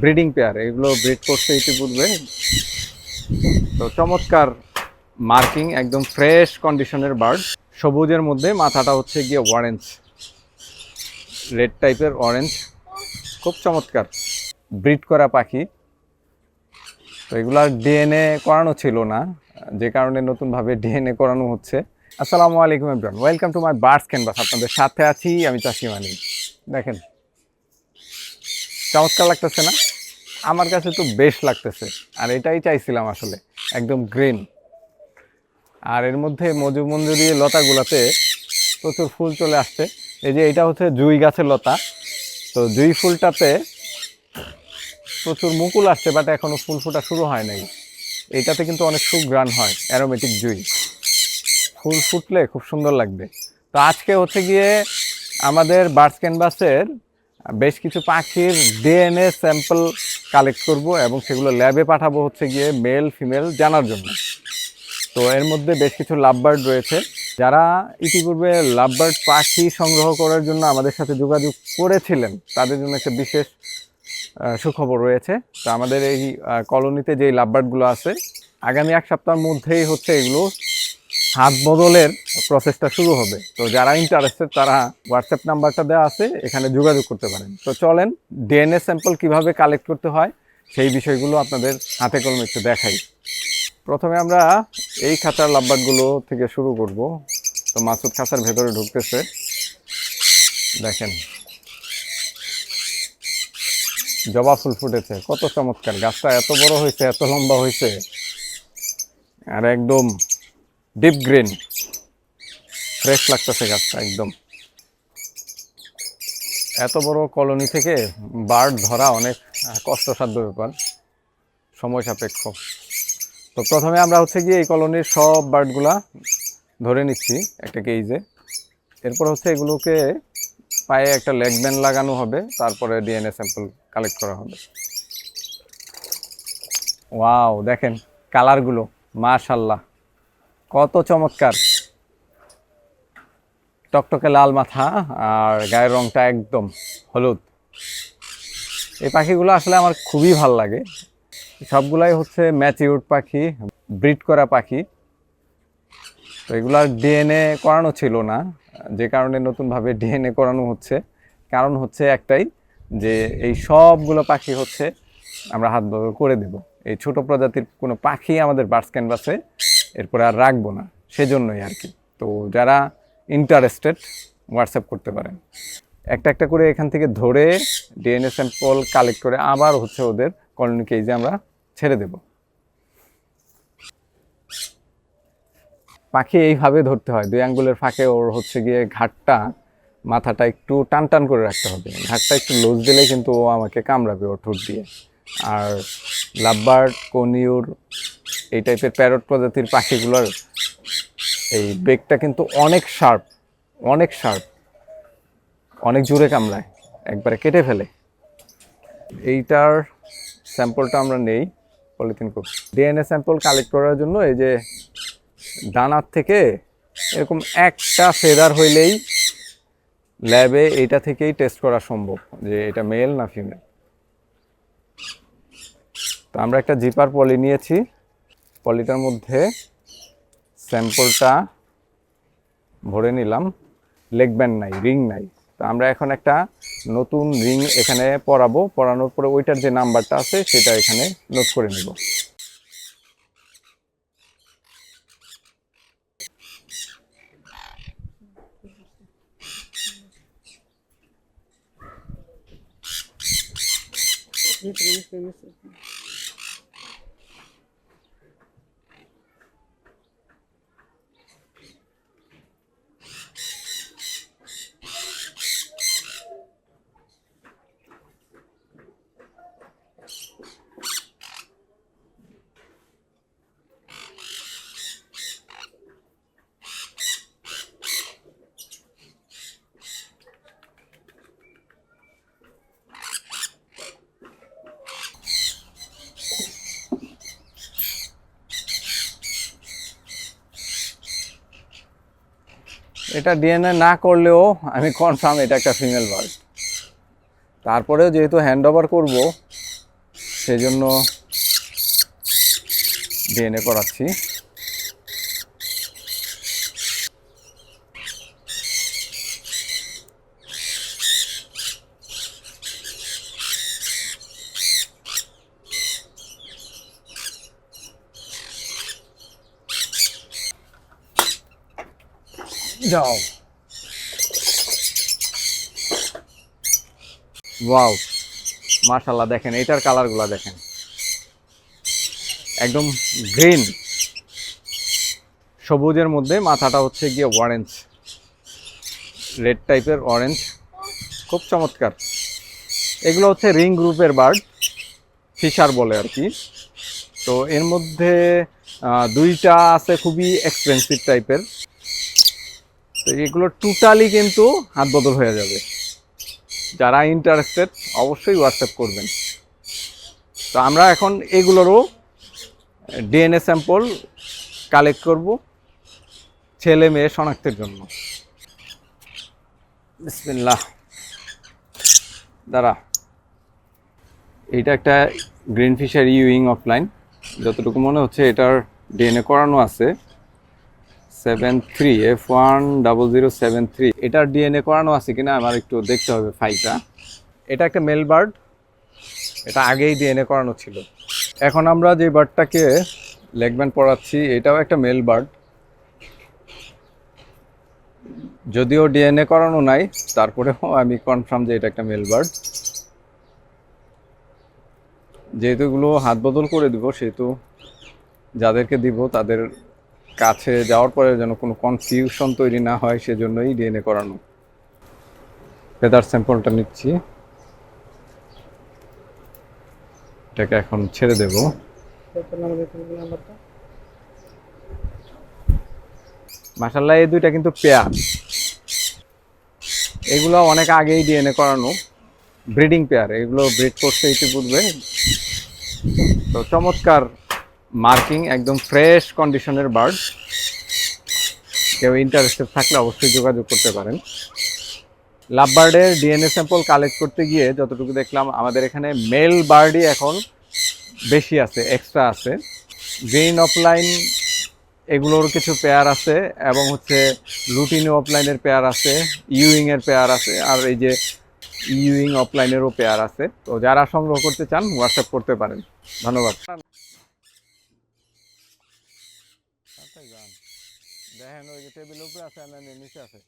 Breeding pair, এগুলো breed করছে ইতিপূর্বে। তো চমৎকার মার্কিং, একদম ফ্রেশ কন্ডিশনের বার্ড। সবুজের মধ্যে মাথাটা হচ্ছে গিয়ে অরেঞ্জ রেড টাইপের অরেঞ্জ খুব চমৎকার। ব্রিড করা পাখি। তো এগুলার ডিএনএ করানো ছিল না, যে কারণে নতুনভাবে ডিএনএ করানো হচ্ছে। আসসালামু আলাইকুম everyone welcome to my birds canvas আপনাদের সাথে আছি, আমি চাষি মানি দেখেন চমৎকার লাগতেছে না? আমার কাছে তো বেশ লাগতেছে। আর এটাই চাইছিলাম আসলে, একদম গ্রিন। আর এর মধ্যে মজু মঞ্জুরি লতাগুলাতে প্রচুর ফুল চলে আসছে। এই যে এটা হচ্ছে জুই গাছের লতা। তো জুই ফুলটাতে প্রচুর মুকুল আসছে বাট এখনও ফুল ফোটা শুরু হয় নাই। এইটাতে কিন্তু অনেক সুগ্রান হয় অ্যারোমেটিক জুই। ফুল ফুটলে খুব সুন্দর লাগবে। তো আজকে হচ্ছে গিয়ে আমাদের বার্ডস ক্যানভাসের বেশ কিছু পাখির ডিএনএ স্যাম্পল কালেক্ট করব এবং সেগুলো ল্যাবে পাঠাবো হচ্ছে গিয়ে মেল ফিমেল জানার জন্য। তো এর মধ্যে বেশ কিছু লাভবার্ড রয়েছে। যারা ইতিপূর্বে লাভবার্ড পাখি সংগ্রহ করার জন্য আমাদের সাথে যোগাযোগ করেছিলেন, তাদের জন্য একটা বিশেষ সুখবর রয়েছে। তো আমাদের এই কলোনিতে যে লাভবার্ডগুলো আছে, আগামী এক সপ্তাহের মধ্যেই হচ্ছে এগুলো হাত বদলের প্রসেসটা শুরু হবে। তো যারা ইন্টারেস্টেড তারা হোয়াটসঅ্যাপ নাম্বারটা দেওয়া আছে, এখানে যোগাযোগ করতে পারেন। তো চলেন ডিএনএ স্যাম্পল কীভাবে কালেক্ট করতে হয়, সেই বিষয়গুলো আপনাদের হাতে কলমে একটু দেখাই। প্রথমে আমরা এই খাঁচার লাভবার্ডগুলো থেকে শুরু করব। তো মাসুদ খাঁচার ভেতরে ঢুকতেছে। দেখেন। জবা ফুল ফুটেছে। কত চমৎকার। গাছটা এত বড় হয়েছে, এত লম্বা হয়েছে। আর একদম ডিপ গ্রিন ফ্রেশ লাগতেছে গাছটা, একদম। এত বড় কলোনি থেকে বার্ড ধরা অনেক কষ্টসাধ্য ব্যাপার, সময় সাপেক্ষ। তো প্রথমে আমরা হচ্ছে গিয়ে এই কলোনির সব বার্ডগুলা ধরে নিচ্ছি একটা কেইজে এরপর হচ্ছে এগুলোকে পায়ে একটা লেগ ব্যান্ড লাগানো হবে, তারপরে ডিএনএ স্যাম্পল কালেক্ট করা হবে। ওয়াও দেখেন কালারগুলো মাশাল্লাহ কত চমৎকার। টকটকে লাল মাথা আর গায়ের রংটা একদম হলুদ। এই পাখিগুলো আসলে আমার খুবই ভালো লাগে। সবগুলাই হচ্ছে ম্যাচিউড পাখি, ব্রিড করা পাখি। তো এগুলার ডিএনএ করানো ছিল না। যে কারণে নতুনভাবে ডিএনএ করানো হচ্ছে। কারণ হচ্ছে একটাই যে এই সবগুলো পাখি হচ্ছে আমরা হাত করে দেব। এই ছোট প্রজাতির কোনো পাখি আমাদের বার্ডস ক্যানভাসে এরপরে আর রাখব না, সেজন্যই আর কি। তো যারা ইন্টারেস্টেড হোয়াটসঅ্যাপ করতে পারেন। একটা একটা করে এখান থেকে ধরে ডিএনএ স্যাম্পল কালেক্ট করে আবার হচ্ছে ওদের কলোনি কেজে আমরা ছেড়ে দেব। পাখি এইভাবে ধরতে হয়, দুই আঙ্গুলের ফাঁকে ওর হচ্ছে গিয়ে ঘাটটা, মাথাটা একটু টান টান করে রাখতে হবে। ঘাটটা একটু লোজ দিলেই কিন্তু ও আমাকে কামড়াবে ওর ঠোঁট দিয়ে। আর লাভবার্ড কনিউর এই টাইপের প্যারট প্রজাতির পাখিগুলোর এই বেগটা কিন্তু অনেক শার্প অনেক শার্প অনেক জোরে কামড়ায়, একবারে কেটে ফেলে। এইটার স্যাম্পলটা আমরা নেই, পলিথিন খুব ডিএনএ স্যাম্পল কালেক্ট করার জন্য এই যে ডানার থেকে এরকম একটা ফেদার হইলেই ল্যাবে এইটা থেকেই টেস্ট করা সম্ভব, যে এটা মেল না ফিমেল তো আমরা একটা জিপার পলি নিয়েছি। পলিটার মধ্যে স্যাম্পলটা ভরে নিলাম। লেগ ব্যান্ড নাই, রিং নাই। তো আমরা এখন একটা নতুন রিং এখানে পরাবো। পরানোর পরে ওইটার যে নাম্বারটা আছে, সেটা এখানে নোট করে নিব। এটা ডিএনএ না করলেও আমি কনফার্ম এটা একটা ফিমেল বার্ড তারপরেও যেহেতু হ্যান্ড ওভার করব সেজন্য ডিএনএ করাচ্ছি। যাও ওয়াও মাশাল্লাহ দেখেন, এটার কালারগুলো দেখেন। একদম গ্রিন। সবুজের মধ্যে মাথাটা হচ্ছে গিয়ে অরেঞ্জ রেড টাইপের অরেঞ্জ খুব চমৎকার। এগুলো হচ্ছে রিং গ্রুপের বার্ড ফিশার বলে আর কি। তো এর মধ্যে দুইটা আছে খুবই এক্সপেন্সিভ টাইপের তো এগুলো টোটালি কিন্তু হাত বদল হয়ে যাবে। যারা ইন্টারেস্টেড অবশ্যই হোয়াটসঅ্যাপ করবেন। তো আমরা এখন এগুলোরও ডিএনএ স্যাম্পল কালেক্ট করব ছেলে মেয়ে শনাক্তের জন্য। বিসমিল্লাহ। দাঁড়া। এটা একটা গ্রিন ফিশার ইউইং অফলাইন যতটুকু মনে হচ্ছে এটার ডিএনএ করানো আছে। Seven three F one double zero seven three এটার ডিএনএ করানো আছে কিনা আমার একটু দেখতে হবে ফাইলটা এটা একটা মেল বার্ড এটা আগেই ডিএনএ করানো ছিল। এখন আমরা যে বার্ডটাকে লেগব্যান্ড পড়াচ্ছি এটাও একটা মেল বার্ড যদিও ডিএনএ করানো নাই, তারপরেও আমি কনফার্ম যে এটা একটা মেল বার্ড যেহেতু এগুলো হাত বদল করে দিব, সেহেতু যাদেরকে দিব তাদের কাছে যাওয়ার পরে যেন কোনো কনফিউশন তৈরি না হয়, সেজন্যই ডিএনএ করানো। ফেদার স্যাম্পলটা নিচ্ছি। এটাকে এখন ছেড়ে দেব। মাসাল্লাহ এই দুইটা কিন্তু পেয়ার এগুলো অনেক আগেই ডিএনএ করানো। ব্রিডিং পেয়ার এগুলো ব্রিড করছে ইতিপূর্বে। তো চমৎকার মার্কিং একদম ফ্রেশ কন্ডিশনের বার্ড কেউ ইন্টারেস্টেড থাকলে অবশ্যই যোগাযোগ করতে পারেন। লাভ বার্ডের ডিএনএ স্যাম্পল কালেক্ট করতে গিয়ে যতটুকু দেখলাম, আমাদের এখানে মেল বার্ডই এখন বেশি আছে এক্সট্রা আছে। গ্রিন অফলাইন এগুলোর কিছু পেয়ার আছে এবং হচ্ছে লুটিনো অফলাইনের পেয়ার আছে ইউইং এর পেয়ার আছে, আর এই যে ইউইং অফলাইনেরও পেয়ার আছে। তো যারা সংগ্রহ করতে চান হোয়াটসঅ্যাপ করতে পারেন। ধন্যবাদ। দেখেন ওই যে টেবিলের উপরে আছে আর নিচে আছে।